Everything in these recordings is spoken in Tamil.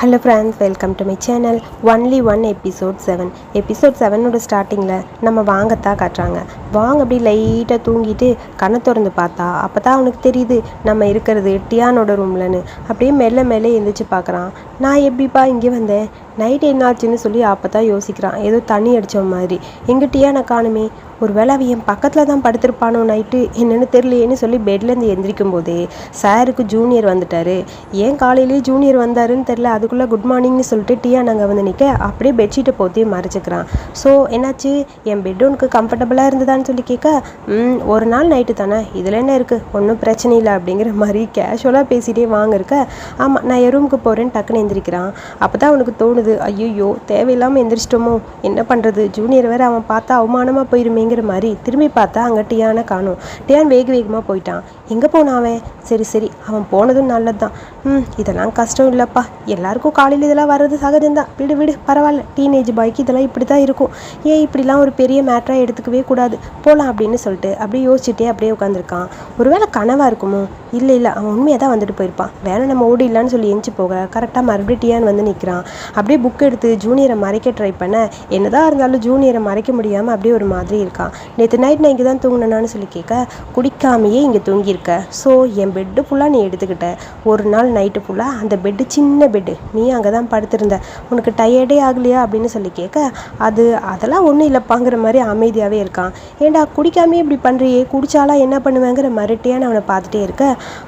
Hello friends welcome to my channel only one episode seven episode செவனோட ஸ்டார்டிங்கில் நம்ம வாங்கத்தான் காட்டுறாங்க. வாங்க அப்படி லைட்டாக தூங்கிட்டு கண்ணை திறந்து பார்த்தா அப்போ தான் அவனுக்கு தெரியுது நம்ம இருக்கிறது டியானோட ரூம்லன்னு அப்படியே மெல்ல மெல்ல எழுந்திரிச்சு பார்க்குறான். நான் எப்படிப்பா இங்கே வந்தேன்? நைட் என்னாச்சுன்னு சொல்லி அப்போ தான் யோசிக்கிறான். ஏதோ தண்ணி அடித்த மாதிரி. எங்கே டியானை காணுமே? ஒரு வேளை அவன் என் பக்கத்தில் தான் படுத்திருப்பானோ நைட்டு? என்னென்னு தெரியலையேன்னு சொல்லி பெட்லேருந்து எந்திரிக்கும் போதே சாருக்கு ஜூனியர் வந்துட்டாரு. ஏன் காலையிலேயே ஜூனியர் வந்தாருன்னு தெரில அதுக்குள்ளே குட் மார்னிங்னு சொல்லிட்டு டீயா நாங்கள் வந்து நிற்க அப்படியே பெட்ஷீட்டை போத்தி மறைச்சிக்கிறான். ஸோ என்னாச்சு? என் பெட் கம்ஃபர்டபுளாக கம்ஃபர்டபுளாக சொல்லி கேட்க ஒரு நாள் நைட்டு தானே இதில் என்ன இருக்குது ஒன்றும் பிரச்சனை இல்லை அப்படிங்கிற மாதிரி கேஷுவலாக பேசிகிட்டே வாங்க இருக்க. ஆமாம் நான் என் ரூமுக்கு போகிறேன்னு டக்குன்னு எந்திரிக்கிறான். அப்போ தான் அவனுக்கு தோணுது ஐயோ தேவையில்லாமல் எந்திரிச்சிட்டோமோ என்ன பண்ணுறது ஜூனியர் வேறு அவன் பார்த்தா அவமானமாக போயிருமேங்கிற மாதிரி திரும்பி பார்த்தா அங்கே டியானை காணும். டியான் வேக வேகமாக போயிட்டான். எங்கே போனான் அவன்? சரி சரி அவன் போனதும் நல்லது தான் ம் இதெல்லாம் கஷ்டம் இல்லைப்பா. எல்லாருக்கும் காலையில் இதெல்லாம் வர்றது சகஜம்தான் விடு விடு பரவாயில்ல. டீனேஜ் பாய்க்கு இதெல்லாம் இப்படி தான் இருக்கும். ஏன் இப்படிலாம் ஒரு பெரிய மேட்டராக எடுத்துக்கவே கூடாது? போகலாம் அப்படின்னு சொல்லிட்டு அப்படியே யோசிச்சுட்டே அப்படியே உட்காந்துருக்கான் ஒருவேளை கனவாக இருக்குமோ? இல்லை இல்லை அவன் உண்மையாக தான் வந்துட்டு போயிருப்பான். வேலை நம்ம ஓடிடலான்னு சொல்லி எஞ்சி போக கரெக்டாக மறுபடியும் டியான் வந்து நிற்கிறான் அப்படியே புக் எடுத்து ஜூனியரை மறைக்க ட்ரை பண்ண என்னதான் இருந்தாலும் ஜூனியரை மறைக்க முடியாமல் அப்படியே ஒரு மாதிரி இருக்கான். நேற்று நைட் நான் இங்கே தான் தூங்கினேன்னு சொல்லி கேட்க குடிக்காமையே இங்கே தூங்கியிருக்க. ஸோ என் பெட்டு ஃபுல்லாக நீ எடுத்துக்கிட்ட. ஒரு நாள் நைட்டு ஃபுல்லாக அந்த பெட்டு சின்ன பெட்டு நீ அங்கே தான் படுத்திருந்த. உனக்கு டயர்டே ஆகலையா அப்படின்னு சொல்லி கேட்க அது அதெல்லாம் ஒன்றும் இல்லைப்பாங்கிற மாதிரி அமைதியாகவே இருக்கான். ஏண்டா குடிக்காமே இப்படி பண்ணுறியே குடித்தாலா என்ன பண்ணுவேங்கிற மிரட்டியான அவனை பார்த்துட்டே இருக்க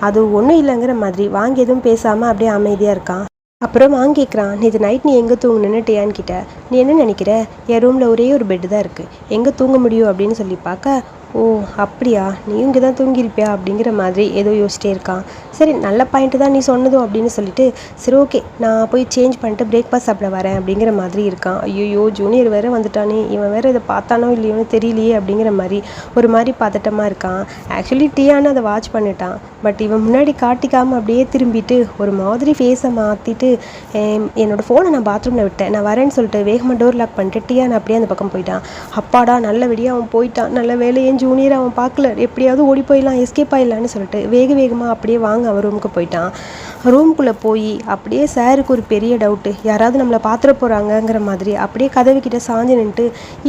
அது ஒன்றும் இல்லைங்கிற மாதிரி. வாங்கி எதுவும் பேசாமல் அப்படியே அமைதியாக இருக்கான். அப்புறம் வாங்கி கேட்குறான் நேற்று நைட் நீ எங்கே தூங்குனேன்னு டியான் கிட்ட. நீ என்ன நினைக்கிற? என் ரூமில் ஒரே ஒரு பெட்டு தான் இருக்குது எங்கே தூங்க முடியும்? அப்படின்னு சொல்லி பார்க்க ஓ அப்படியா? நீ இங்கே தான் தூங்கியிருப்பியா? அப்படிங்கிற மாதிரி ஏதோ யோசிச்சிட்டே இருக்கான் சரி நல்ல பாயிண்ட்டு தான் நீ சொன்னதும் அப்படின்னு சொல்லிட்டு சரி ஓகே நான் போய் சேஞ்ச் பண்ணிட்டு பிரேக்ஃபாஸ்ட் சாப்பிட வரேன் அப்படிங்கிற மாதிரி இருக்கான். ஐயோ ஜூனியர் வேறு வந்துட்டானே. இவன் வேறு இதை பார்த்தானோ இல்லையோன்னு தெரியலையே அப்படிங்கிற மாதிரி ஒரு மாதிரி பதட்டமாக இருக்கான். ஆக்சுவலி டீயானு அதை வாட்ச் பண்ணிட்டான். பட் இவன் முன்னாடி காட்டிக்காமல் அப்படியே திரும்பிட்டு ஒரு மாதிரி ஃபேஸை மாற்றிட்டு என்னோடய ஃபோனை நான் பாத்ரூமில் விட்டேன். நான் வரேன்னு சொல்லிட்டு வேகமாக டோர் லாக் பண்ணிட்டு டீயான் அப்படியே அந்த பக்கம் போயிட்டான். அப்பாடா நல்ல வெடியாக அவன் போயிட்டான். நல்ல வேலையே ஜூனியர் அவன் பார்க்கல. எப்படியாவது ஓடி போயிடலாம் எஸ்கேப் ஆயிடலான்னு சொல்லிட்டு வேக வேகமாக அப்படியே வாங்க அவன் ரூமுக்கு போயிட்டான். ரூம்குள்ளே போய் அப்படியே சாருக்கு ஒரு பெரிய டவுட்டு யாராவது நம்மளை பார்த்துட போகிறாங்கங்கிற மாதிரி அப்படியே கதவுக்கிட்ட சாஞ்சு நின்ட்டு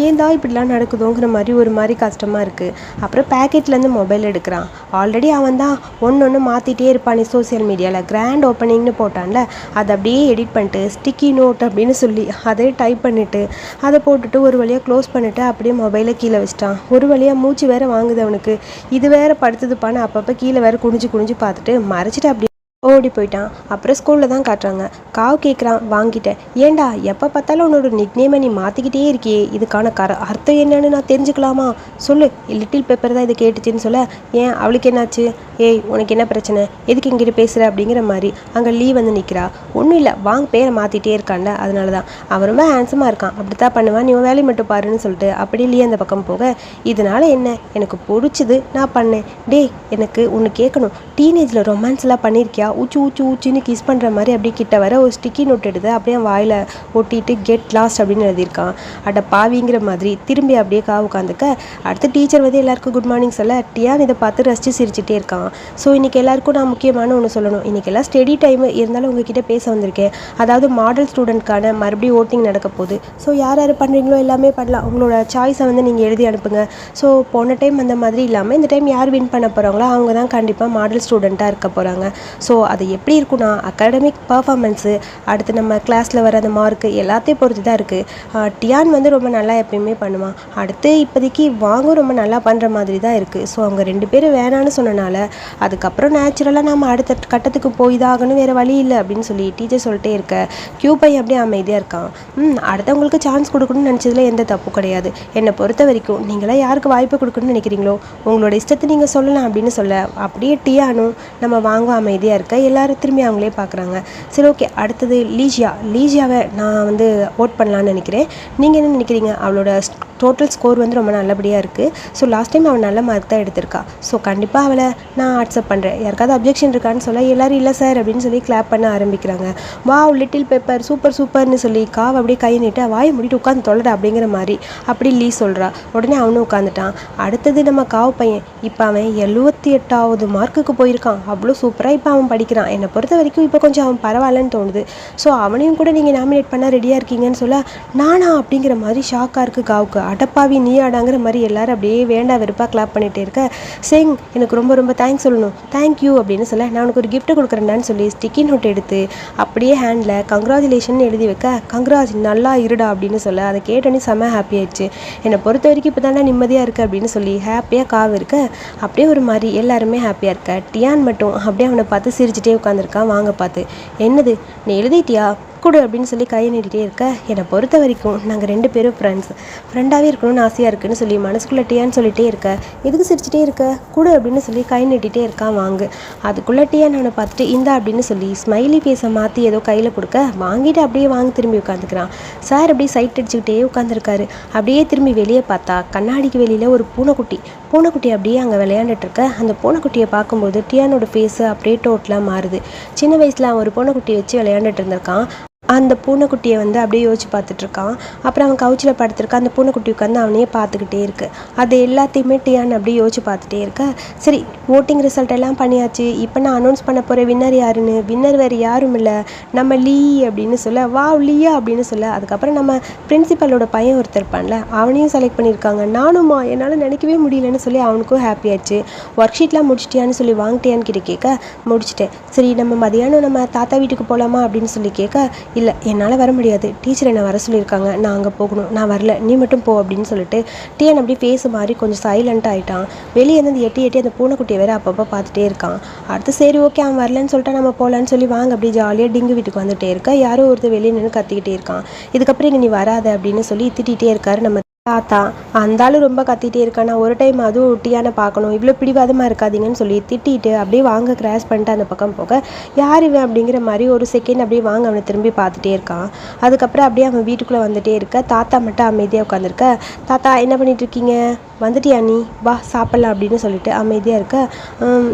ஏன்டா இப்படிலாம் நடக்குதோங்கிற மாதிரி ஒரு மாதிரி கஷ்டமாக இருக்குது அப்புறம் பேக்கெட்லேருந்து மொபைல் எடுக்கிறான். ஆல்ரெடி அவன் தான் ஒன்று ஒன்று மாற்றிட்டே இருப்பான் சோசியல் மீடியாவில் கிராண்ட் ஓப்பனிங்னு போட்டான்ல. அதை அப்படியே எடிட் பண்ணிட்டு ஸ்டிக்கி நோட் அப்படின்னு சொல்லி அதே டைப் பண்ணிவிட்டு அதை போட்டுட்டு ஒரு வழியாக க்ளோஸ் பண்ணிவிட்டு அப்படியே மொபைலை கீழே வச்சிட்டான். ஒரு வழியாக மூச்சு வேற வாங்குது அவனுக்கு. இது வேற படுத்ததுப்பான்னு அப்பப்போ கீழே வேற குனிஞ்சு குனிஞ்சு பார்த்துட்டு மறைச்சிட்டு அப்படி ஓடி போயிட்டான். அப்புறம் ஸ்கூலில் தான் காட்டுறாங்க. காவு கேட்குறான் வாங்கிட்டேன் ஏண்டா எப்போ பார்த்தாலும் உன்னோட நிக்னேமை நீ மாற்றிக்கிட்டே இருக்கியே. இதுக்கான கர அர்த்தம் என்னன்னு நான் தெரிஞ்சுக்கலாமா? சொல்லு. லிட்டில் பேப்பர் தான் இதை கேட்டுச்சுன்னு சொல்ல. ஏன் அவளுக்கு என்னாச்சு? ஏய் உனக்கு என்ன பிரச்சனை? எதுக்கு எங்கிட்ட பேசுகிற அப்படிங்கிற மாதிரி அங்கே லீவ் வந்து நிற்கிறா ஒன்றும் இல்லை. வாங்க பேரை மாற்றிட்டே இருக்கான்ல. அதனால தான். அவன் ரொம்ப ஹேண்ட்ஸமாக இருக்கான். அப்படி தான் பண்ணுவான். நீ உன் வேலையை மட்டும் பாருன்னு சொல்லிட்டு அப்படியே லீ அந்த பக்கம் போக இதனால என்ன? எனக்கு பிடிச்சது நான் பண்ணேன். டேய் எனக்கு ஒன்று கேட்கணும். டீனேஜில் ரொமான்ஸ்லாம் பண்ணியிருக்கியா? ஊச்சி ஊச்சி ஊச்சின்னு கிஸ் பண்ணுற மாதிரி அப்படியே கிட்ட வர ஒரு ஸ்டிக்கி நோட் எடுத்து அப்படியே வாயில் ஒட்டிட்டு கெட் லாஸ்ட் அப்படின்னு எழுதியிருக்கான். அட பாவிங்கிற மாதிரி திரும்பி அப்படியே கா உட்காந்துக்க. அடுத்து டீச்சர் வந்து எல்லாருக்கும் குட் மார்னிங் சொல்ல டியான் இதை பார்த்து ரசித்து சிரிச்சிட்டே இருக்கான். ஸோ இன்றைக்கி எல்லாருக்கும் நான் முக்கியமான ஒன்று சொல்லணும். இன்றைக்கி எல்லாம் ஸ்டடி டைம் இருந்தாலும் உங்ககிட்ட பேச வந்திருக்கேன். அதாவது மாடல் ஸ்டூடெண்ட்கான மறுபடியும் ஓட்டிங் நடக்க போகுது. ஸோ யார் யார் பண்ணுறீங்களோ எல்லாமே பண்ணலாம். உங்களோட சாய்ஸை வந்து நீங்கள் எழுதி அனுப்புங்க. ஸோ போன டைம் அந்த மாதிரி இல்லாமல் இந்த டைம் யார் வின் பண்ண போகிறாங்களோ அவங்க தான் கண்டிப்பாக மாடல் ஸ்டூடெண்ட்டாக இருக்க போகிறாங்க ஸோ அது எப்படி இருக்குன்னா அகாடமிக் பர்ஃபார்மன்ஸு அடுத்து நம்ம கிளாஸில் வர அந்த மார்க்கு எல்லாத்தையும் பொறுத்து தான் இருக்குது டியான் வந்து ரொம்ப நல்லா எப்பயுமே பண்ணுவான் அடுத்து இப்போதைக்கு வாங்கும் ரொம்ப நல்லா பண்ணுற மாதிரி தான் இருக்குது ஸோ அவங்க ரெண்டு பேரும் வேணான்னு சொன்னனால அதுக்கப்புறம் நேச்சுரலாக நம்ம அடுத்த கட்டத்துக்கு போய் தான் ஆகணும் வேறு வழி இல்லை அப்படின்னு சொல்லி டீச்சர் சொல்லிட்டே இருக்க. கியூ பையன் அப்படியே அமைதியாக இருக்கான். ம் அடுத்தவங்களுக்கு சான்ஸ் கொடுக்கணும்னு நினச்சதுல எந்த தப்பு கிடையாது. என்னை பொறுத்த வரைக்கும் நீங்களாம் யாருக்கு வாய்ப்பு கொடுக்கணும்னு நினைக்கிறீங்களோ உங்களோட இஷ்டத்தை நீங்கள் சொல்லலாம் அப்படின்னு சொல்ல அப்படியே டியானும் நம்ம வாங்க அமைதியாக இருக்க எல்லாரும் திரும்பி அவங்களே பார்க்குறாங்க. சரி ஓகே அடுத்தது லீஜியா. லீஜியாவை நான் வந்து ஓட் பண்ணலான்னு நினைக்கிறேன். நீங்கள் என்ன நினைக்கிறீங்க? அவளோட டோட்டல் ஸ்கோர் வந்து ரொம்ப நல்லபடியாக இருக்குது ஸோ லாஸ்ட் டைம் அவள் நல்ல மார்க் தான் எடுத்திருக்கா. ஸோ கண்டிப்பாக அவளை நான் அக்செப்ட் பண்ணுறேன் யாருக்காவது அப்ஜெக்ஷன் இருக்கான்னு சொல்ல எல்லாரும் இல்லை சார் அப்படின்னு சொல்லி கிளாப் பண்ண ஆரம்பிக்கிறாங்க. வாவ் லிட்டில் பேப்பர் சூப்பர் சூப்பர்னு சொல்லி காவ் அப்படியே கை நீட்டு வாயை முடிட்டு உட்காந்து தொலைட அப்படிங்கிற மாதிரி அப்படி லீ சொல்கிறா உடனே அவனும் உட்காந்துட்டான் அடுத்தது நம்ம காவ் பையன் இப்போ அவன் எழுபத்தி எட்டாவது மார்க்குக்கு போயிருக்கான். அவ்வளோ சூப்பராக இப்போ அவன் படிக்கிறான். என்னை பொறுத்த வரைக்கும் இப்போ கொஞ்சம் அவன் பரவாயில்லன்னு தோணுது. ஸோ அவனையும் கூட நீங்கள் நாமினேட் பண்ண ரெடியாக இருக்கீங்கன்னு சொல்ல நானா? அப்படிங்கிற மாதிரி ஷாக்காக இருக்குது காவுக்கு. அடப்பாவி நீ ஆடாங்கிற மாதிரி எல்லாரும் அப்படியே வேண்டா வெறுப்பாக கிளாப் பண்ணிகிட்டே இருக்க. சிங் எனக்கு ரொம்ப ரொம்ப தேங்க்ஸ் சொல்லணும். தேங்க்யூ அப்படின்னு சொல்ல நான் உனக்கு ஒரு கிஃப்ட் கொடுக்குறேன்டான்னு சொல்லி ஸ்டிக்கி நோட் எடுத்து அப்படியே ஹேண்டில் கங்க்ராச்சுலேஷன் எழுதி வைக்க கங்க்ராஜ் நல்லா இருடா அப்படின்னு சொல்ல அதை கேட்டோன்னே செம்ம ஹாப்பி ஆயிடுச்சு. என்னை பொறுத்த வரைக்கும் இப்போ தானே நிம்மதியாக இருக்குது அப்படின்னு சொல்லி ஹாப்பியாக காவு இருக்க அப்படியே ஒரு மாதிரி எல்லாருமே ஹாப்பியாக இருக்க. டியான் மட்டும் அப்படியே அவனை பார்த்து சிரிச்சிட்டே உட்காந்துருக்கான் வாங்க பார்த்து. என்னது நீ எழுதிட்டியா? கொடு அப்படின்னு சொல்லி கை நீட்டிகிட்டே இருக்க. என்னை பொறுத்த வரைக்கும் நாங்கள் ரெண்டு பேரும் ஃப்ரெண்ட்ஸ் ஃப்ரெண்டாகவே இருக்கணும்னு ஆசையாக இருக்குன்னு சொல்லி மனசுக்குள்ளே டியான்னு சொல்லிகிட்டே இருக்க. எதுக்கு சிரிச்சிட்டே இருக்க? கொடு அப்படின்னு சொல்லி கை நீட்டிகிட்டே இருக்கான் வாங்கு. அதுக்குள்ளே டியான் அவனை பார்த்துட்டு இந்தா அப்படின்னு சொல்லி ஸ்மைலி ஃபேஸை மாற்றி ஏதோ கையில் கொடுக்க வாங்கிட்டு அப்படியே வாங்கி திரும்பி உட்காந்துக்கிறான். சார் அப்படியே சைட் அடிச்சுக்கிட்டே உட்காந்துருக்காரு. அப்படியே திரும்பி வெளியே பார்த்தா கண்ணாடிக்கு வெளியில் ஒரு பூனைக்குட்டி. பூனைக்குட்டி அப்படியே அங்கே விளையாண்டுட்டு இருக்க அந்த பூனைக்குட்டியை பார்க்கும்போது டியானோட ஃபேஸு அப்படியே டோட்டலாக மாறுது. சின்ன வயசில் அவன் ஒரு பூனைக்குட்டியை வச்சு விளையாண்டுட்டு இருந்திருக்கான். அந்த பூனைக்குட்டியை வந்து அப்படியே யோசிச்சு பார்த்துட்டு இருக்கான் அப்புறம் அவன் கவுச்சில் படுத்திருக்கான் அந்த பூனைக்குட்டி உட்காந்து அவனையே பார்த்துக்கிட்டே இருக்கு. அது எல்லாத்தையுமே டியான் அப்படியே யோசிச்சு பார்த்துட்டே இருக்க. சரி ஓட்டிங் ரிசல்ட் எல்லாம் பண்ணியாச்சு. இப்போ நான் அனௌன்ஸ் பண்ண போகிற வின்னர் யாருன்னு? வின்னர் வேறு யாரும் இல்லை. நம்ம லீ அப்படின்னு சொல்ல வா லியா அப்படின்னு சொல்ல. அதுக்கப்புறம் நம்ம பிரின்சிபலோட பையன் ஒருத்தர் இருப்பான்ல அவனையும் செலக்ட் பண்ணியிருக்காங்க. நானும்மா என்னால் நினைக்கவே முடியலன்னு சொல்லி அவனுக்கும் ஹாப்பி ஆச்சு. ஒர்க் ஷீட்லாம் முடிச்சிட்டியான்னு சொல்லி வாங்கிட்டியான்னு கிட்ட கேட்க முடிச்சிட்டேன். சரி நம்ம மதியானம் நம்ம தாத்தா வீட்டுக்கு போகலாமா அப்படின்னு சொல்லி கேட்க இல்லை என்னால் வர முடியாது. டீச்சர் என்னை வர சொல்லியிருக்காங்க. நான் அங்கே போகணும். நான் வரல. நீ மட்டும் போ அப்படின்னு சொல்லிட்டு டிஎன் அப்படி ஃபேஸ் மாதிரி கொஞ்சம் சைலண்ட் ஆகிட்டான் வெளியே இருந்து எட்டி எட்டி அந்த பூனைக்குட்டியை வேற அப்பப்போ பார்த்துட்டே இருக்கான். அடுத்து சரி ஓகே அவன் வரலன்னு சொல்லிட்டு நம்ம போகலான்னு சொல்லி வாங்க அப்படியே ஜாலியாக டிங்கு வீட்டுக்கு வந்துட்டே இருக்கா. யாரோ ஒருத்தர் வெளியே நின்று கத்திக்கிட்டே இருக்கான். இதுக்கப்புறம் இங்கே நீ வராத அப்படின்னு சொல்லி திட்டிகிட்டே இருக்காரு நம்ம தாத்தா அந்த ஆளு ரொம்ப கத்திட்டே இருக்கா நான் ஒரு டைம் அதுவும் ஒட்டியான பார்க்கணும். இவ்வளோ பிடிவாதமாக இருக்காதீங்கன்னு சொல்லி திட்டிட்டு அப்படியே வாங்க கிராஸ் பண்ணிட்டு அந்த பக்கம் போக யார் இவன்? அப்படிங்கிற மாதிரி ஒரு செகண்ட் அப்படியே வாங்க அவனை திரும்பி பார்த்துட்டே இருக்கான். அதுக்கப்புறம் அப்படியே அவன் வீட்டுக்குள்ளே வந்துட்டே இருக்க. தாத்தா மட்டும் அமைதியாக உட்காந்துருக்க தாத்தா என்ன பண்ணிட்டு இருக்கீங்க? வந்துட்டியா நீ? வா சாப்பிட்லாம் அப்படின்னு சொல்லிட்டு அமைதியாக இருக்க.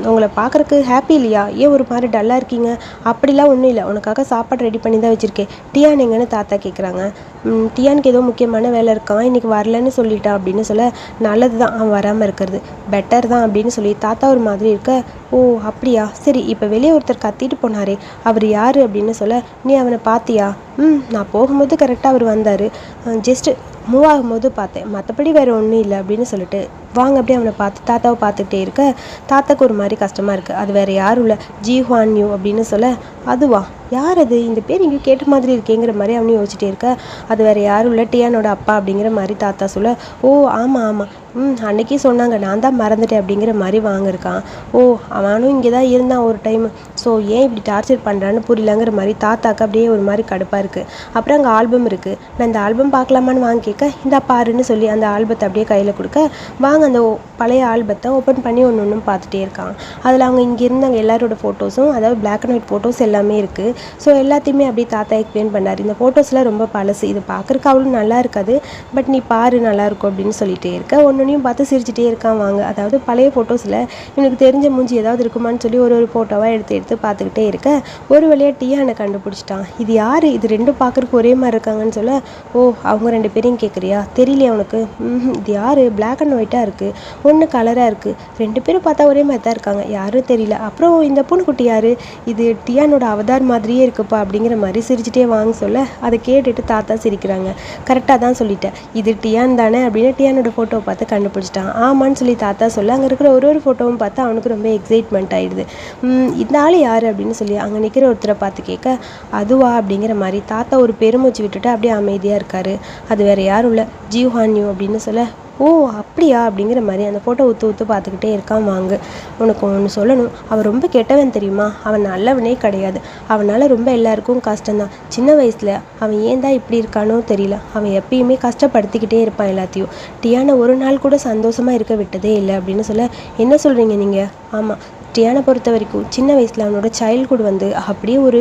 உங்களை பார்க்குறக்கு ஹாப்பி இல்லையா? ஏன் ஒரு மாதிரி டல்லாக இருக்கீங்க? அப்படிலாம் ஒன்றும் இல்லை. உனக்காக சாப்பாடு ரெடி பண்ணி தான் வச்சுருக்கேன். டியான் எங்கன்னு தாத்தா கேட்குறாங்க டியானுக்கு ஏதோ முக்கியமான வேலை இருக்கான் இன்றைக்கி வரலன்னு சொல்லிட்டான் அப்படின்னு சொல்ல நல்லது தான் அவன் வராமல் இருக்கிறது. பெட்டர் தான் அப்படின்னு சொல்லி தாத்தா ஒரு மாதிரி இருக்க. ஓ அப்படியா? சரி இப்போ வெளியே ஒருத்தர் கத்திட்டு போனாரே அவர் யார் அப்படின்னு சொல்ல நீ அவனை பார்த்தியா ம் நான் போகும்போது கரெக்டாக அவர் வந்தார். ஜஸ்ட்டு மூவ் ஆகும்போது பார்த்தேன். மற்றபடி வேறு ஒன்றும் இல்லை அப்படின்னு சொல்லிட்டு வாங்க அப்படியே அவனை பார்த்து தாத்தாவை பார்த்துக்கிட்டே இருக்க தாத்தாக்கு ஒரு மாதிரி கஷ்டமாக இருக்குது அது வேறு யாரும் இல்லை. ஜி ஹுவான் யூ அப்படின்னு சொல்ல அதுவா? யார் அது? இந்த பேர் இங்கே கேட்ட மாதிரி இருக்கேங்கிற மாதிரி அவனையும் யோசிச்சிட்டே இருக்க. அது வேறு யாரும் இல்லை. டியானோட அப்பா அப்படிங்கிற மாதிரி தாத்தா சொல்ல ஓ ஆமாம் ஆமாம் ம் அன்னைக்கே சொன்னாங்க. நான் தான் மறந்துட்டேன் அப்படிங்கிற மாதிரி வாங்கியிருக்கான். ஓ அவனும் இங்கே தான் இருந்தான் ஒரு டைம் ஸோ ஏன் இப்படி டார்ச்சர் பண்ணுறான்னு புரியலங்கிற மாதிரி தாத்தாக்கு அப்படியே ஒரு மாதிரி கடுப்பாக இருக்குது அப்புறம் அங்கே ஆல்பம் இருக்குது நான் இந்த ஆல்பம் பார்க்கலாமான்னு வாங்கி கேட்க இந்த பாருன்னு சொல்லி அந்த ஆல்பத்தை அப்படியே கையில் கொடுக்க வாங்க அந்த ஓ- பழைய ஆல்பத்தை ஓப்பன் பண்ணி ஒன்று ஒன்றும் பார்த்துட்டே இருக்கான் அதில் அவங்க இங்கே இருந்தாங்க எல்லாரோட ஃபோட்டோஸும் அதாவது பிளாக் அண்ட் ஒயிட் ஃபோட்டோஸ் எல்லாமே இருக்குது ஸோ எல்லாத்தையுமே அப்படியே தாத்தா எக்ஸ்பிளைன் பண்ணார். இந்த ஃபோட்டோஸ்லாம் ரொம்ப பழசு. இது பார்க்குறக்கு அவ்வளோ நல்லா இருக்காது. பட் நீ பாரு நல்லாயிருக்கும் அப்படின்னு சொல்லிட்டே இருக்க. ஒன்னொன்னையும் பார்த்து சிரிச்சிட்டே இருக்கான் வாங்க அதாவது பழைய ஃபோட்டோஸில் இவனுக்கு தெரிஞ்ச மூஞ்சி ஏதாவது இருக்குமான்னு சொல்லி ஒரு ஒரு ஃபோட்டோவாக எடுத்து எடுத்து பார்த்துக்கிட்டே இருக்க. ஒரு வழியாக டீயானை கண்டுபிடிச்சிட்டான். இது யார்? இது ரெண்டும் பார்க்குறக்கு ஒரே மாதிரி இருக்காங்கன்னு சொல்ல ஓ அவங்க ரெண்டு பேரையும் கேட்குறியா தெரியலையா உனக்கு இது யார்? பிளாக் அண்ட் ஒயிட்டாக இருக்குது ஒன்று கலராக இருக்குது ரெண்டு பேரும் பார்த்தா ஒரே மாதிரி தான் இருக்காங்க. யாரும் தெரியல. அப்புறம் இந்த பூனைக்குட்டி யார்? இது டியானோட அவதார் மாதிரியே இருக்குப்பா அப்படிங்கிற மாதிரி சிரிச்சிட்டே வாங்க சொல்ல அதை கேட்டுட்டு தாத்தா சிரிக்கிறாங்க. கரெக்டாக தான் சொல்லிட்டேன். இது டியான் தானே அப்படின்னு டியானோட ஃபோட்டோவை பார்த்து கண்டுபிடிச்சிட்டான். ஆமான்னு சொல்லி தாத்தா சொல்ல அங்கே இருக்கிற ஒரு ஒரு ஃபோட்டோவும் பார்த்து அவனுக்கு ரொம்ப எக்ஸைட்மெண்ட் ஆயிடுது. இந்த ஆள் யார்? அப்படின்னு சொல்லி அங்கே நிற்கிற ஒருத்தரை பார்த்து கேட்க அதுவா? அப்படிங்கிற மாதிரி தாத்தா ஒரு பெருமூச்சு விட்டுட்டு அப்படியே அமைதியாக இருக்காரு. அது வேற யாரும் இல்லை. ஜீவ்ஹான்யூ அப்படின்னு சொல்ல ஓ அப்படியா? அப்படிங்கிற மாதிரி அந்த ஃபோட்டோ ஊற்று ஊற்று பார்த்துக்கிட்டே இருக்கான் வாங்க. உனக்கு ஒன்று சொல்லணும். அவன் ரொம்ப கெட்டவன் தெரியுமா? அவன் நல்லவனே கிடையாது. அவனால் ரொம்ப எல்லாருக்கும் கஷ்டம்தான். சின்ன வயசில் அவன் ஏன் தான் இப்படி இருக்கானோ தெரியல. அவன் எப்பயுமே கஷ்டப்படுத்திக்கிட்டே இருப்பான் எல்லாத்தையும். டியானை ஒரு நாள் கூட சந்தோஷமாக இருக்க விட்டதே இல்லை அப்படின்னு சொல்ல என்ன சொல்கிறீங்க நீங்கள் ஆமாம் டியானை பொறுத்த வரைக்கும் சின்ன வயசில் அவனோட சைல்ட்ஹுட் வந்து அப்படியே ஒரு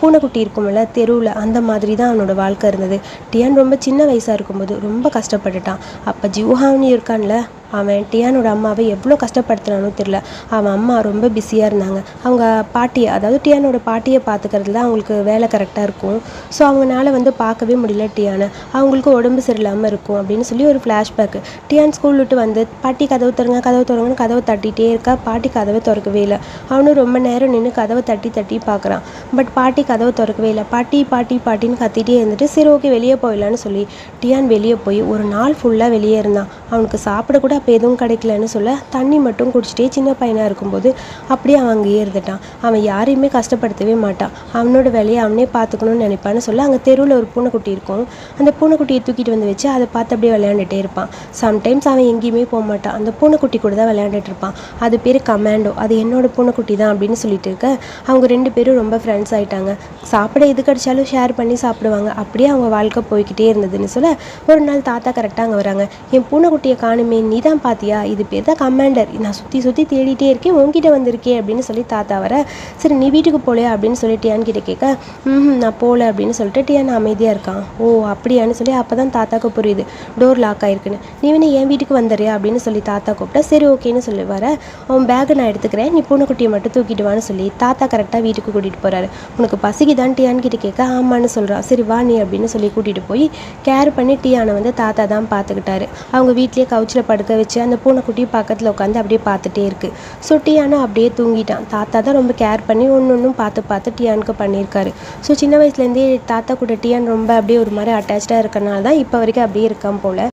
பூனைக்குட்டி இருக்கும்ல தெருவில் அந்த மாதிரி தான் அவனோட வாழ்க்கை இருந்தது. டியான் ரொம்ப சின்ன வயசாக இருக்கும்போது ரொம்ப கஷ்டப்பட்டுட்டான். அப்போ ஜியூஹான்னு இருக்கான்ல அவன் டியானோட அம்மாவை எவ்வளோ கஷ்டப்படுத்தினானோ தெரில அவன் அம்மா ரொம்ப பிஸியாக இருந்தாங்க. அவங்க பாட்டியை அதாவது டியானோட பாட்டியை பார்த்துக்கிறதுல அவங்களுக்கு வேலை கரெக்டாக இருக்கும். ஸோ அவங்களால வந்து பார்க்கவே முடியல டியானை. அவங்களுக்கு உடம்பு சரியில்லாமல் இருக்கும் அப்படின்னு சொல்லி ஒரு ஃப்ளாஷ்பேக் டியான் ஸ்கூல் விட்டு வந்து பாட்டி கதவு திறங்க கதவு திறங்கன்னு கதவை தட்டிகிட்டே இருக்கா? பாட்டி கதவை திறக்கவே இல்லை. அவனும் ரொம்ப நேரம் நின்று கதவை தட்டி தட்டி பார்க்குறான். பட் பாட்டி கதவை திறக்கவே இல்லை. பாட்டி பாட்டி பாட்டின்னு கத்திட்டே இருந்துட்டு சரி ஓகே வெளியே போயிடலான்னு சொல்லி டியான் வெளியே போய் ஒரு நாள் ஃபுல்லாக வெளியே இருந்தான். அவனுக்கு சாப்பிட கூட அப்போ எதுவும் கிடைக்கலன்னு சொல்ல தண்ணி மட்டும் குடிச்சிட்டே சின்ன பையனாக இருக்கும்போது அப்படியே அவன் அங்கேயே இருந்துட்டான் அவன் யாரையுமே கஷ்டப்படுத்தவே மாட்டான். அவனோட வேலையை அவனே பார்த்துக்கணும்னு நினைப்பான்னு சொல்ல அங்கே தெருவில் ஒரு பூனைக்குட்டி இருக்கும். அந்த பூனைக்குட்டியை தூக்கிட்டு வந்து வச்சு அதை பார்த்து அப்படியே விளையாண்டுட்டே இருப்பான். சம்டைம்ஸ் அவன் எங்கேயுமே போக மாட்டான். அந்த பூனைக்குட்டி கூட தான் விளையாண்டுட்டு இருப்பான். அது பேர் கமாண்டோ அது என்னோட பூனைக்குட்டி தான் அப்படின்னு சொல்லிட்டு இருக்க அவங்க ரெண்டு பேரும் ரொம்ப ஃப்ரெண்ட்ஸ் ஆயிட்டாங்க. சாப்பிட எது கிடைச்சாலும் ஷேர் பண்ணி சாப்பிடுவாங்க. அப்படியே அவங்க வாழ்க்கை போய்கிட்டே இருந்ததுன்னு சொல்ல ஒரு நாள் தாத்தா கரெக்டாக அங்கே வராங்க. என் பூனைக்குட்டியை காணுமே நீ தான் பாத்தியா? இது பேர் தான் கமாண்டர் நான் சுற்றி சுற்றி தேடிட்டே இருக்கேன். உங்ககிட்ட வந்திருக்கே அப்படின்னு சொல்லி தாத்தா வர சரி நீ வீட்டுக்கு போலையா? அப்படின்னு சொல்லி டியான் கிட்ட கேட்க ம் நான் போகல அப்படின்னு சொல்லிட்டு டியான் அமைதியாக இருக்கான். ஓ அப்படியான்னு சொல்லி அப்போ தான் தாத்தாக்கு புரியுது. டோர் லாக் ஆயிருக்குன்னு. நீ வேணா என் வீட்டுக்கு வந்துறியா அப்படின்னு சொல்லி தாத்தா கூப்பிட்டா சரி ஓகேன்னு சொல்லி வர அவன் பேக்கை நான் எடுத்துக்கிறேன். நீ பூனைக்குட்டியை மட்டும் தூக்கிட்டு வான்னு சொல்லி தாத்தா கரெக்டாக வீட்டுக்கு கூட்டிகிட்டு போகிறாரு உனக்கு பசிக்குதான் டியான்னு கிட்ட கேட்க ஆமான்னு சொல்கிறான் சரி வா நீ அப்படின்னு சொல்லி கூட்டிகிட்டு போய் கேர் பண்ணி டியானை வந்து தாத்தா தான் பார்த்துக்கிட்டாரு அவங்க வீட்லேயே கவுச்சில் படுக்க வச்சு அந்த பூனைக்குட்டி பக்கத்தில் உட்காந்து அப்படியே பார்த்துட்டே இருக்கு. ஸோ டியானும் அப்படியே தூங்கிட்டான். தாத்தா தான் ரொம்ப கேர் பண்ணி ஒன்று ஒன்றும் பார்த்து பார்த்து டியானுக்கு பண்ணியிருக்காரு. ஸோ சின்ன வயசுலேருந்தே தாத்தா கூட டியான் ரொம்ப அப்படியே ஒரு மாதிரி அட்டாச்சாக இருக்கனால தான் இப்போ வரைக்கும் அப்படியே இருக்கான் போல்.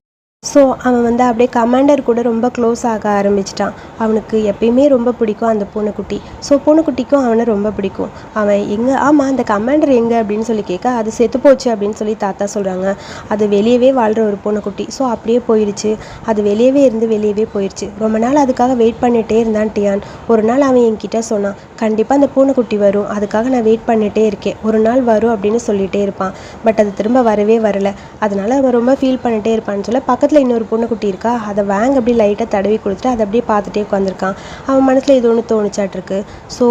ஸோ அவன் வந்து அப்படியே கமாண்டர் கூட ரொம்ப க்ளோஸ் ஆக ஆரம்பிச்சிட்டான். அவனுக்கு எப்பயுமே ரொம்ப பிடிக்கும் அந்த பூனைக்குட்டி. ஸோ பூனைக்குட்டிக்கும் அவனை ரொம்ப பிடிக்கும். அவன் எங்கே ஆமாம் அந்த கமாண்டர் எங்கே அப்படின்னு சொல்லி கேட்க அது செத்து போச்சு அப்படின்னு சொல்லி தாத்தா சொல்கிறாங்க அது வெளியவே வாழ்கிற ஒரு பூனைக்குட்டி. ஸோ அப்படியே போயிடுச்சு. அது வெளியவே இருந்து வெளியவே போயிடுச்சு. ரொம்ப நாள் அதுக்காக வெயிட் பண்ணிகிட்டே இருந்தான் டியான். ஒரு நாள் அவன் என்கிட்ட சொன்னான் கண்டிப்பாக அந்த பூனைக்குட்டி வரும். அதுக்காக நான் வெயிட் பண்ணிகிட்டே இருக்கேன். ஒரு நாள் வரும் அப்படின்னு சொல்லிகிட்டே இருப்பான். பட் அது திரும்ப வரவே வரல. அதனால் அவன் ரொம்ப ஃபீல் பண்ணிகிட்டே இருப்பான்னு சொல்ல பக்கத்தில் இன்னொரு பொண்ணு குட்டி இருக்கா அதை வாங்க அப்படியே லைட்டாக தடவி கொடுத்துட்டு அதை அப்படியே பார்த்துட்டே உட்காந்துருக்கான் அவன் மனசில் இது ஒன்று தோணுச்சாட்டிருக்கு. ஸோ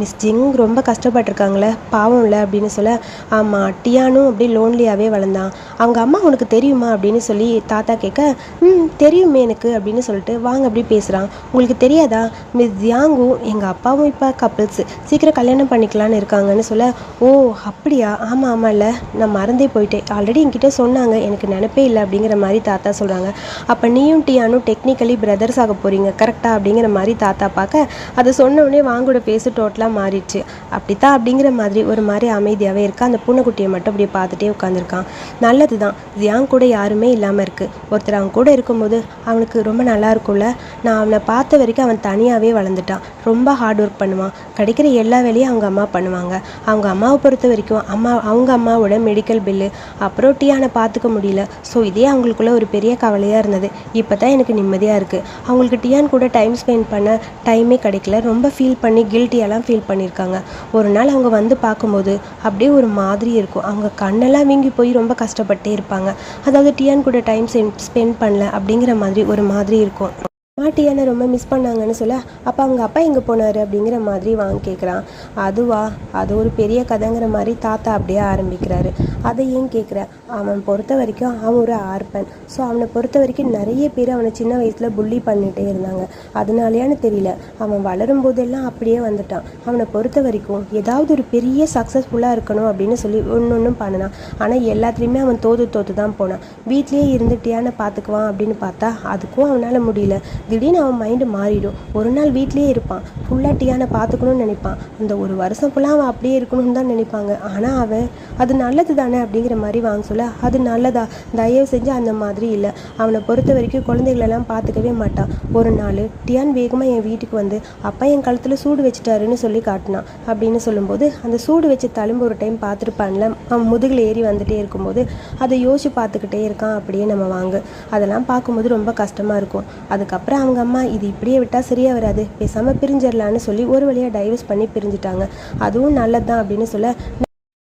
மிஸ் ஜிங் ரொம்ப கஷ்டப்பட்டிருக்காங்களே பாவம் இல்லை அப்படின்னு சொல்ல ஆமாம் டியானும் அப்படியே லோன்லியாகவே வளர்ந்தான். அவங்க அம்மா உனக்கு தெரியுமா? அப்படின்னு சொல்லி தாத்தா கேட்க ம் தெரியுமே எனக்கு அப்படின்னு சொல்லிட்டு வாங்க அப்படி பேசுகிறான் உங்களுக்கு தெரியாதா? மிஸ் ஜியாங்கும் எங்கள் அப்பாவும் இப்போ கப்பிள்ஸ் சீக்கிரம் கல்யாணம் பண்ணிக்கலான்னு இருக்காங்கன்னு சொல்ல ஓ அப்படியா? ஆமாம் ஆமாம் இல்லை நான் மறந்தே போயிட்டேன். ஆல்ரெடி என்கிட்ட சொன்னாங்க எனக்கு நினப்பே இல்லை அப்படிங்கிற மாதிரி தாத்தா சொல்கிறாங்க அப்போ நீயும் டியானும் டெக்னிக்கலி பிரதர்ஸ் ஆக போகிறீங்க கரெக்டாக அப்படிங்கிற மாதிரி தாத்தா பார்க்க அதை சொன்னோடனே வாங்கோட பேசு டோட்டலாக மாறிடுச்சு. அப்படித்தான் அப்படிங்கிற மாதிரி ஒரு மாதிரி அமைதியாகவே இருக்கா? அந்த பூனைக்குட்டியை மட்டும் அப்படியே பார்த்துட்டே உட்காந்துருக்கான் நல்லது தான் ஜியாங் கூட யாருமே இல்லாமல் இருக்குது ஒருத்தர் அவன் கூட இருக்கும்போது அவனுக்கு ரொம்ப நல்லா இருக்கும்ல. நான் அவனை பார்த்த வரைக்கும் அவன் தனியாகவே வளர்ந்துட்டான். ரொம்ப ஹார்ட் ஒர்க் பண்ணுவான். கிடைக்கிற எல்லா வேலையும் அவங்க அம்மா பண்ணுவாங்க. அவங்க அம்மாவை பொறுத்த வரைக்கும் அம்மா அவங்க அம்மாவோட மெடிக்கல் பில்லு அப்புறம் டியானை பார்த்துக்க முடியல. ஸோ இதே அவங்களுக்குள்ள ஒரு பெரிய கவலையாக இருந்தது. இப்போ தான் எனக்கு நிம்மதியாக இருக்குது அவங்களுக்கு டியான் கூட டைம் ஸ்பெண்ட் பண்ண டைமே கிடைக்கல. ரொம்ப ஃபீல் பண்ணி கில்ட்டியெல்லாம் ஃபீல் பண்ணியிருக்காங்க ஒரு நாள் அவங்க வந்து பார்க்கும்போது அப்படியே ஒரு மாதிரி இருக்கும். அவங்க கண்ணெல்லாம் வீங்கி போய் ரொம்ப கஷ்டப்பட்டே இருப்பாங்க. அதாவது டியான் கூட டைம் ஸ்பெண்ட் பண்ணல அப்படிங்கிற மாதிரி ஒரு மாதிரி இருக்கும். மாட்டியான ரொம்ப மிஸ் பண்ணாங்கன்னு சொல்ல அப்போ அவங்க அப்பா எங்கே போனார் அப்படிங்கிற மாதிரி வாங்க கேட்குறான் அதுவா? அது ஒரு பெரிய கதைங்கிற மாதிரி தாத்தா அப்படியே ஆரம்பிக்கிறாரு. அதை ஏன் கேட்குற அவன் பொறுத்த வரைக்கும் அவன் ஒரு ஆர்பன் ஸோ அவனை பொறுத்த வரைக்கும் நிறைய பேர் அவனை சின்ன வயசில் புள்ளி பண்ணிகிட்டே இருந்தாங்க. அதனாலயான்னு தெரியல. அவன் வளரும் போதெல்லாம் அப்படியே வந்துட்டான். அவனை பொறுத்த வரைக்கும் ஏதாவது ஒரு பெரிய சக்ஸஸ்ஃபுல்லாக இருக்கணும் அப்படின்னு சொல்லி ஒன்று ஒன்றும் பண்ணினான். ஆனால் எல்லாத்துலேயுமே அவன் தோத்து தோத்து தான் போனான். வீட்லேயே இருந்துட்டியான்னு பார்த்துக்குவான் அப்படின்னு பார்த்தா அதுக்கும் அவனால் முடியல. திடீர்னு அவன் மைண்டு மாறிடும். ஒரு நாள் வீட்லேயே இருப்பான். ஃபுல்லாக டியானை பார்த்துக்கணும்னு நினைப்பான். அந்த ஒரு வருஷம் ஃபுல்லாக அவன் அப்படியே இருக்கணும்னு தான் நினைப்பாங்க. ஆனால் அவன் அது நல்லது தானே அப்படிங்கிற மாதிரி வாங்க சொல்ல அது நல்லதா? தயவு செஞ்சு அந்த மாதிரி இல்லை. அவனை பொறுத்த வரைக்கும் குழந்தைகளெல்லாம் பார்த்துக்கவே மாட்டான். ஒரு நாள் டியான் வேகமாக என் வீட்டுக்கு வந்து அப்பா என் கழுத்தில் சூடு வச்சுட்டாருன்னு சொல்லி காட்டினான். அப்படின்னு சொல்லும்போது அந்த சூடு வச்ச தழும்பு ஒரு டைம் பார்த்துருப்பான்ல அவன் முதுகில் ஏறி வந்துட்டே இருக்கும்போது அதை யோசிச்சு பார்த்துக்கிட்டே இருக்கான் அப்படியே நம்ம வாங்க. அதெல்லாம் பார்க்கும்போது ரொம்ப கஷ்டமாக இருக்கும். அதுக்கப்புறம் அவங்க அம்மா இது இப்படியே விட்டால் சரியாக வராது. பேசாமல் பிரிஞ்சிடலான்னு சொல்லி ஒரு வழியாக டைவர்ஸ் பண்ணி பிரிஞ்சுட்டாங்க. அதுவும் நல்லது தான் அப்படின்னு சொல்ல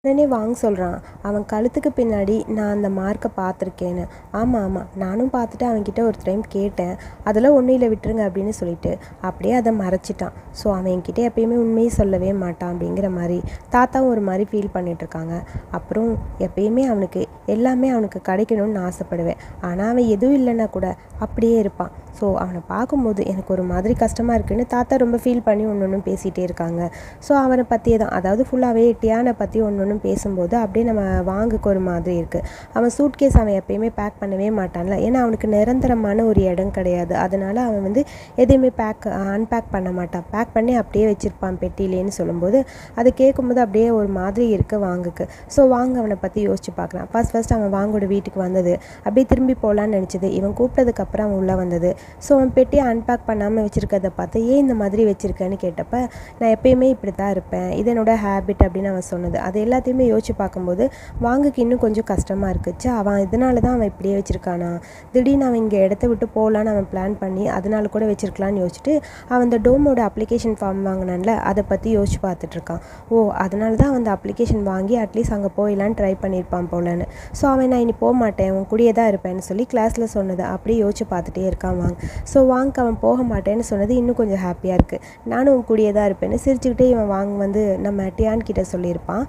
உடனே வாங்க சொல்கிறான் அவன் கழுத்துக்கு பின்னாடி நான் அந்த மார்க்கை பார்த்துருக்கேன்னு. ஆமாம் ஆமாம் நானும் பார்த்துட்டு அவன்கிட்ட ஒரு டைம் கேட்டேன். அதெல்லாம் ஒன்றும் இல்லை விட்டுருங்க அப்படின்னு சொல்லிட்டு அப்படியே அதை மறைச்சிட்டான். ஸோ அவன் என்கிட்ட எப்பயுமே உண்மையை சொல்லவே மாட்டான் அப்படிங்கிற மாதிரி தாத்தாவும் ஒரு மாதிரி ஃபீல் பண்ணிகிட்ருக்காங்க அப்புறம் எப்பயுமே அவனுக்கு எல்லாமே அவனுக்கு கிடைக்கணும்னு ஆசைப்படுவேன். ஆனால் அவன் எதுவும் இல்லைன்னா கூட அப்படியே இருப்பான். ஸோ அவனை பார்க்கும்போது எனக்கு ஒரு மாதிரி கஷ்டமாக இருக்குன்னு தாத்தா ரொம்ப ஃபீல் பண்ணி ஒன்று ஒன்றும் பேசிகிட்டே இருக்காங்க. ஸோ அவனை பற்றியே தான். அதாவது ஃபுல்லாகவே டியானை பற்றி ஒன்று அவனும் பேசும்போது அப்படியே நம்ம வாங்குக்கு ஒரு மாதிரி இருக்குது அவன் சூட் கேஸ் அவன் எப்பயுமே பேக் பண்ணவே மாட்டான்ல. ஏன்னா அவனுக்கு நிரந்தரமான ஒரு இடம் கிடையாது. அதனால் அவன் வந்து எதையுமே பேக் அன்பேக் பண்ண மாட்டான். பேக் பண்ணி அப்படியே வச்சுருப்பான் பெட்டிலேன்னு சொல்லும்போது அது கேட்கும்போது அப்படியே ஒரு மாதிரி இருக்குது வாங்குக்கு. ஸோ வாங்க அவனை பற்றி யோசிச்சு பார்க்குறான் ஃபஸ்ட் ஃபஸ்ட் அவன் வாங்கோட வீட்டுக்கு வந்தது. அப்படியே திரும்பி போகலான்னு நினச்சது. இவன் கூப்பிட்டதுக்கப்புறம் அவன் உள்ளே வந்தது. ஸோ அவன் பெட்டியை அன்பேக் பண்ணாமல் வச்சுருக்கிறத பார்த்து ஏன் இந்த மாதிரி வச்சுருக்கேன்னு கேட்டப்போ நான் எப்பயுமே இப்படி தான் இருப்பேன். இது என்னோட ஹேபிட் அப்படின்னு அவன் சொன்னது. அது எல்லாத்தையும் எல்லாத்தையுமே யோசிச்சு பார்க்கும்போது வாங்குக்கு இன்னும் கொஞ்சம் கஷ்டமாக இருக்குச்சு? அவன் இதனால தான் அவன் இப்படியே வச்சுருக்கானா? திடீர்னு அவன் இங்கே இடத்த விட்டு போகலான்னு அவன் பிளான் பண்ணி அதனால கூட வச்சுருக்கலான்னு யோசிச்சுட்டு அவன் அந்த டோமோட அப்ளிகேஷன் ஃபார்ம் வாங்கினான்ல அதை பற்றி யோசிச்சு பார்த்துட்ருக்கான் ஓ அதனால தான் அந்த அப்ளிகேஷன் வாங்கி அட்லீஸ்ட் அங்கே போயிடலான்னு ட்ரை பண்ணியிருப்பான் போலன்னு. ஸோ அவன் நான் இனி போக மாட்டேன் உன் கூடயே தான் இருப்பேன்னு சொல்லி கிளாஸில் சொன்னது அப்படியே யோசிச்சு பார்த்துட்டே இருக்கான் வாங்க. ஸோ வாங்க அவன் போக மாட்டேன்னு சொன்னது இன்னும் கொஞ்சம் ஹாப்பியாக இருக்குது நானும் உன் கூடயே தான் இருப்பேன்னு சிரிச்சுக்கிட்டே இவன் வாங்க வந்து நம்ம டியான் கிட்ட சொல்லியிருப்பான்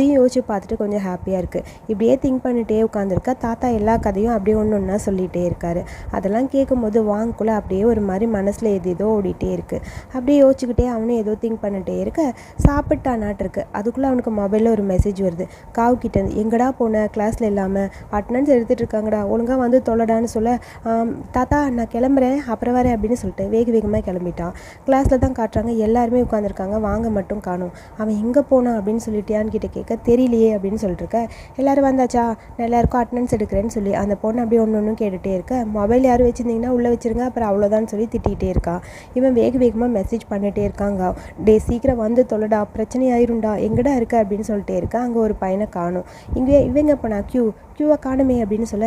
அதையும் யோசிச்சு பார்த்துட்டு கொஞ்சம் ஹாப்பியாக இருக்குது இப்படியே திங்க் பண்ணிகிட்டே உட்காந்துருக்கா தாத்தா எல்லா கதையும் அப்படியே ஒன்று ஒன்றா சொல்லிகிட்டே இருக்காரு. அதெல்லாம் கேட்கும்போது வாங்குக்குள்ளே அப்படியே ஒரு மாதிரி மனசில் எது ஏதோ ஓடிட்டே இருக்குது அப்படியே யோசிச்சுக்கிட்டே அவனும் ஏதோ திங்க் பண்ணிட்டே இருக்க சாப்பிட்டானாட்டு இருக்கு. அதுக்குள்ளே அவனுக்கு மொபைலில் ஒரு மெசேஜ் வருது. காவு கிட்ட இருந்து, எங்கடா போன? கிளாஸில் இல்லாமல் அட்டனன்ஸ் எடுத்துகிட்டு இருக்காங்கடா. ஒழுங்காக வந்து தொலைடான்னு சொல்ல தாத்தா நான் கிளம்புறேன். அப்புறம் வரேன் அப்படின்னு சொல்லிட்டு வேக வேகமாக கிளம்பிட்டான். கிளாஸில் தான் காட்டுறாங்க. எல்லாருமே உட்காந்துருக்காங்க வாங்க மட்டும் காணும். அவன் எங்கே போனான் அப்படின்னு சொல்லிட்டியான்னு கிட்ட கேட்க தெரியலையே அப்படின்னு சொல்லிட்டுருக்க. எல்லோரும் எல்லாரும் வந்தாச்சா? நான் எல்லாருக்கும் அட்டனன்ஸ் எடுக்கிறேன்னு சொல்லி. அந்த பொண்ணு அப்படியே ஒன்று ஒன்றும் கேட்டுகிட்டே இருக்க. மொபைல் யாரும் வச்சுருந்தீங்கன்னா உள்ளே வச்சிருங்க அப்புறம் அவ்வளோதான் சொல்லி திட்டிகிட்டே இருக்கான் இவன் வேக வேகமாக மெசேஜ் பண்ணிகிட்டே இருக்காங்க. டே சீக்கிரம் வந்து தொலைடா பிரச்சனை ஆயிரும்டா எங்கடா இருக்க அப்படின்னு சொல்லிட்டே இருக்க. அங்கே ஒரு பையனை காணும். இங்கே இவங்க போனா? க்யூ க்யூவை காணுமே அப்படின்னு சொல்ல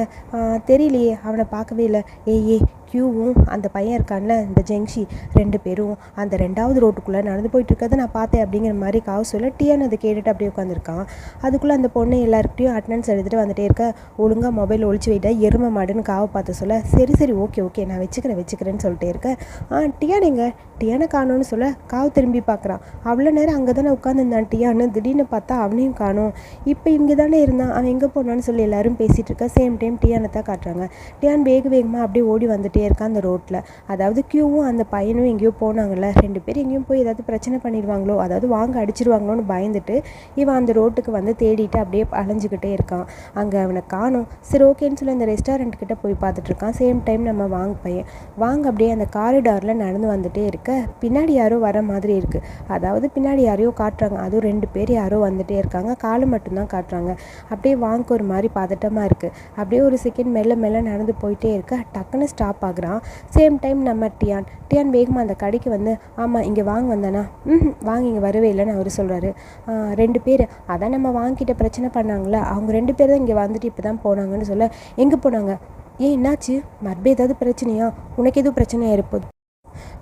தெரியலையே அவனை பார்க்கவே இல்லை. ஏய் ஏய் க்யூவும் அந்த பையன் இருக்கான்ல இந்த ஜெங்ஷி ரெண்டு பேரும் அந்த ரெண்டாவது ரோட்டுக்குள்ளே நடந்து போயிட்டு இருக்கதை நான் பார்த்தேன் அப்படிங்கிற மாதிரி காவு சொல்ல டியான் அதை கேட்டுட்டு அப்படியே உட்காந்துருக்கான் அதுக்குள்ளே அந்த பொண்ணு எல்லாருக்கிட்டையும் அட்டனன்ஸ் எடுத்துகிட்டு வந்துட்டே இருக்க ஒழுங்காக மொபைல் ஒழிச்சு வைட்டா எருமை மாடுன்னு காவை பார்த்து சொல்ல சரி சரி ஓகே ஓகே நான் வச்சுக்கிறேன் வச்சுக்கிறேன்னு சொல்லிட்டே இருக்க. ஆ டியான் எங்க? டியானை காணோன்னு சொல்ல காவு திரும்பி பார்க்குறான். அவ்வளோ நேரம் அங்கே தானே உட்காந்துருந்தான் டியான்னு திடீர்னு பார்த்தா அவனையும் காணும். இப்போ இங்கே தானே இருந்தான் அவன் எங்கே போனான்னு சொல்லி எல்லாரும் பேசிகிட்டு இருக்க சேம் டைம் டியானை தான் காட்டுறாங்க. டியான் வேக வேகமாக அப்படியே ஓடி வந்துட்டே இருக்கான் அந்த ரோட்டில் அதாவது கியூவும் அந்த பையனும் எங்கேயோ போனாங்கல்ல. ரெண்டு பேர் எங்கேயும் போய் ஏதாவது பிரச்சனை பண்ணிடுவாங்களோ அதாவது வாங்க அடிச்சிருவாங்களோன்னு பயந்துட்டு இவன் அந்த ரோட்டுக்கு வந்து தேடிட்டு அப்படியே அலைஞ்சிக்கிட்டே இருக்கான். அங்கே அவனை காணோம். சரி ஓகேன்னு சொல்லி அந்த ரெஸ்டாரண்ட் கிட்ட போய் பார்த்துட்டு இருக்கான். சேம் டைம் நம்ம வாங்க பையன். வாங்க அப்படியே அந்த காரிடாரில் நடந்து வந்துட்டே இருக்க. பின்னாடி யாரோ வர மாதிரி இருக்குது அதாவது பின்னாடி யாரையோ காட்டுறாங்க. அதுவும் ரெண்டு பேர் யாரோ வந்துட்டே இருக்காங்க. காலு மட்டும்தான் காட்டுறாங்க. அப்படியே வாங்க ஒரு மாதிரி பதட்டமாக இருக்குது அப்படியே ஒரு செகண்ட் மெல்ல மெல்ல நடந்து போயிட்டே இருக்க. டக்குன்னு ஸ்டாப் ஆகுறான் சேம் டைம் நம்ம டியான் டியான் வேகமாக அந்த கடைக்கு வந்து ஆமாம் இங்கே வாங்க வந்தானா? ம் வாங்க இங்கே வரவே இல்லைன்னு அவர் சொல்கிறாரு ரெண்டு பேர். அதான் நம்ம வாங்கிட்ட பிரச்சனை பண்ணாங்களே? அவங்க ரெண்டு பேர் தான் இங்கே வந்துட்டு இப்போ தான் போனாங்கன்னு சொல்ல எங்கே போனாங்க? ஏன் என்னாச்சு? மறுபடியும் ஏதாவது பிரச்சனையா? உனக்கு எதுவும் பிரச்சனையா இருப்போது?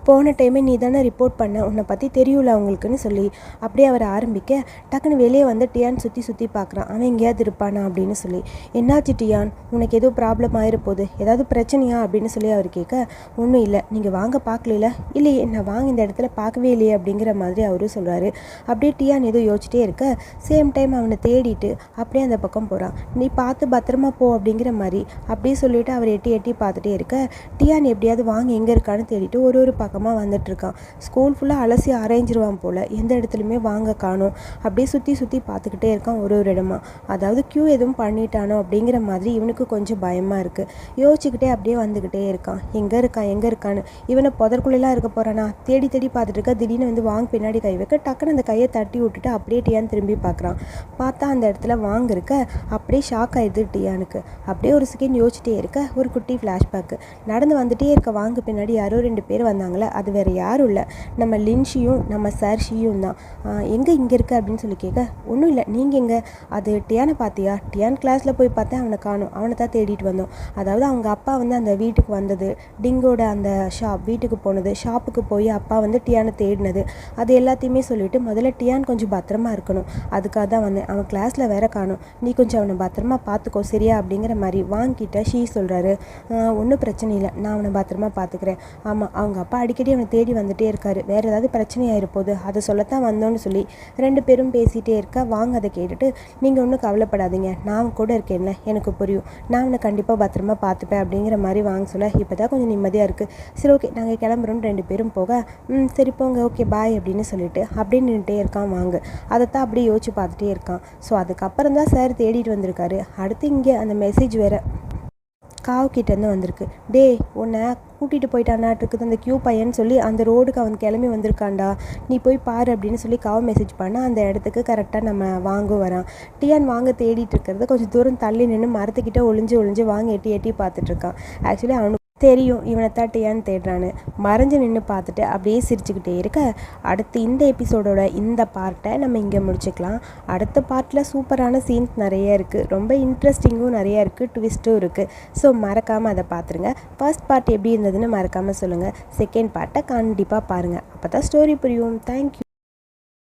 போன டைமே நீ தானே ரிப்போர்ட் பண்ண உன்னை பற்றி தெரியும்ல அவங்களுக்குன்னு சொல்லி. அப்படியே அவர் ஆரம்பிக்க டக்குன்னு வெளியே வந்து டியான் சுற்றி சுற்றி பார்க்குறான் அவன் எங்கேயாவது இருப்பானா அப்படின்னு சொல்லி. என்னாச்சு டியான்? உனக்கு எதுவும் ப்ராப்ளம் ஆகிருப்போது ஏதாவது பிரச்சனையா? அப்படின்னு சொல்லி அவர் கேட்க ஒன்றும் இல்லை. நீங்கள் வாங்க பார்க்கல இல்லையே நான் வாங்க இந்த இடத்துல பார்க்கவே இல்லையே அப்படிங்கிற மாதிரி அவரும் சொல்கிறாரு அப்படியே டியான் ஏதோ யோசிச்சிட்டே இருக்க சேம் டைம் அவனை தேடிட்டு அப்படியே அந்த பக்கம் போகிறான் நீ பார்த்து பத்திரமா போ அப்படிங்கிற மாதிரி அப்படியே சொல்லிட்டு அவர் எட்டி எட்டி பார்த்துட்டே இருக்க. டியான் எப்படியாவது வாங்க எங்கே இருக்கான்னு தேடிட்டு ஒரு ஒரு பக்கம் பக்கமாக வந்துட்டு இருக்கான் ஸ்கூல் ஃபுல்லாக அலசி ஆராய்ஞ்சிருவான் போல். எந்த இடத்துலையுமே வாங்க காணோம். அப்படியே சுற்றி சுற்றி பார்த்துக்கிட்டே இருக்கான் ஒரு ஒரு இடமா. அதாவது க்யூ எதுவும் பண்ணிட்டானோ அப்படிங்கிற மாதிரி இவனுக்கு கொஞ்சம் பயமாக இருக்குது யோசிச்சுக்கிட்டே அப்படியே வந்துக்கிட்டே இருக்கான். எங்கே இருக்கான்? எங்கே இருக்கான்னு? இவனை புதற்குள்ளெல்லாம் இருக்க போகிறானா தேடி தேடி பார்த்துட்டு இருக்கா திடீர்னு வந்து வாங்க பின்னாடி கை வைக்க டக்குன்னு அந்த கையை தட்டி விட்டுட்டு அப்படியே டியான் திரும்பி பார்க்குறான். பார்த்தா அந்த இடத்துல வாங்க இருக்க? அப்படியே ஷாக் ஆயிடுது டியானுக்கு அப்படியே ஒரு செகண்ட் யோசிச்சிட்டே இருக்க. ஒரு குட்டி ஃப்ளாஷ்பேக்கு நடந்து வந்துட்டே இருக்க வாங்க பின்னாடி யாரோ ரெண்டு பேர் வந்தாங்களே? இருக்காங்களே அது வேறு யாரும் இல்லை. நம்ம லின்ஷியும் நம்ம சர்ஷியும் தான். எங்கே இங்கே இருக்க அப்படின்னு சொல்லி கேட்க ஒன்றும் இல்லை நீங்கள் எங்கே? அது டியானை பார்த்தியா? டியான் கிளாஸில் போய் பார்த்தேன் அவனை காணும். அவனை தான் தேடிட்டு வந்தோம். அதாவது அவங்க அப்பா வந்து அந்த வீட்டுக்கு வந்தது டிங்கோட அந்த ஷாப் வீட்டுக்கு போனது ஷாப்புக்கு போய் அப்பா வந்து டியானை தேடினது. அது எல்லாத்தையுமே சொல்லிவிட்டு முதல்ல டியான் கொஞ்சம் பத்திரமா இருக்கணும். அதுக்காக தான் வந்தேன். அவன் கிளாஸில் வேற காணும். நீ கொஞ்சம் அவனை பத்திரமா பார்த்துக்கோ சரியா? அப்படிங்கிற மாதிரி வாங்கிட்ட ஷீ சொல்கிறாரு ஒன்றும் பிரச்சனை இல்லை. நான் அவனை பத்திரமா பார்த்துக்கிறேன். ஆமாம் அவங்க அப்பா அடிக்கடி அவனை தேடி வந்துட்டே இருக்காரு. வேறு ஏதாவது பிரச்சனையாயிரு இருப்போது அதை சொல்லத்தான் வந்தோன்னு சொல்லி ரெண்டு பேரும் பேசிகிட்டே இருக்க வாங்க அதை கேட்டுட்டு நீங்கள் ஒன்றும் கவலைப்படாதீங்க. நான் கூட இருக்கேன்ல எனக்கு புரியும். நான் அவனை கண்டிப்பாக பத்திரமா பார்த்துப்பேன். அப்படிங்கிற மாதிரி வாங்க சொல்ல இப்போ தான் கொஞ்சம் நிம்மதியாக இருக்குது சரி ஓகே நாங்கள் கிளம்புறோம் ரெண்டு பேரும் போக ம் சரி போங்க. ஓகே பாய் அப்படின்னு சொல்லிட்டு அப்படியே நின்றுட்டே இருக்கான் வாங்க. அதைத்தான் அப்படியே யோசிச்சு பார்த்துட்டே இருக்கான். ஸோ அதுக்கப்புறம் தான் சார் தேடிட்டு வந்திருக்காரு. அடுத்து இங்கே அந்த மெசேஜ் வேறு காவுக்கிட்டேருந்து வந்திருக்கு. டேய் உன்னை கூட்டிகிட்டு போயிட்டானாட்டு அந்த கியூ பையன் சொல்லி அந்த ரோடுக்கு அவன் கிளம்பி வந்திருக்கான்டா. நீ போய் பாரு அப்படின்னு சொல்லி காவ மெசேஜ் பண்ணால் அந்த இடத்துக்கு கரெக்டாக நம்ம வாங்க வரான். டியான் வாங்க தேடிட்டு இருக்கிறது கொஞ்சம் தூரம் தள்ளி நின்று மரத்துக்கிட்ட ஒளிஞ்சு ஒளிஞ்சு வாங்க எட்டி எட்டி பார்த்துட்ருக்கான் ஆக்சுவலி அவனுக்கு தெரியும் இவனை தட்டியான்னு தேடுறான்னு. மறைஞ்சு நின்று பார்த்துட்டு அப்படியே சிரிச்சுக்கிட்டே இருக்க. அடுத்து இந்த எபிசோடோட இந்த பார்ட்டை நம்ம இங்கே முடிச்சுக்கலாம். அடுத்த பார்ட்டில் சூப்பரான சீன்ஸ் நிறைய இருக்குது ரொம்ப இன்ட்ரெஸ்டிங்கும் நிறைய இருக்குது ட்விஸ்ட்டும் இருக்குது ஸோ மறக்காமல் அதை பார்த்துருங்க. ஃபர்ஸ்ட் பார்ட் எப்படி இருந்ததுன்னு மறக்காமல் சொல்லுங்கள் செகண்ட் பார்ட்டை கண்டிப்பாக பாருங்கள் அப்போ தான் ஸ்டோரி புரியும் தேங்க்யூ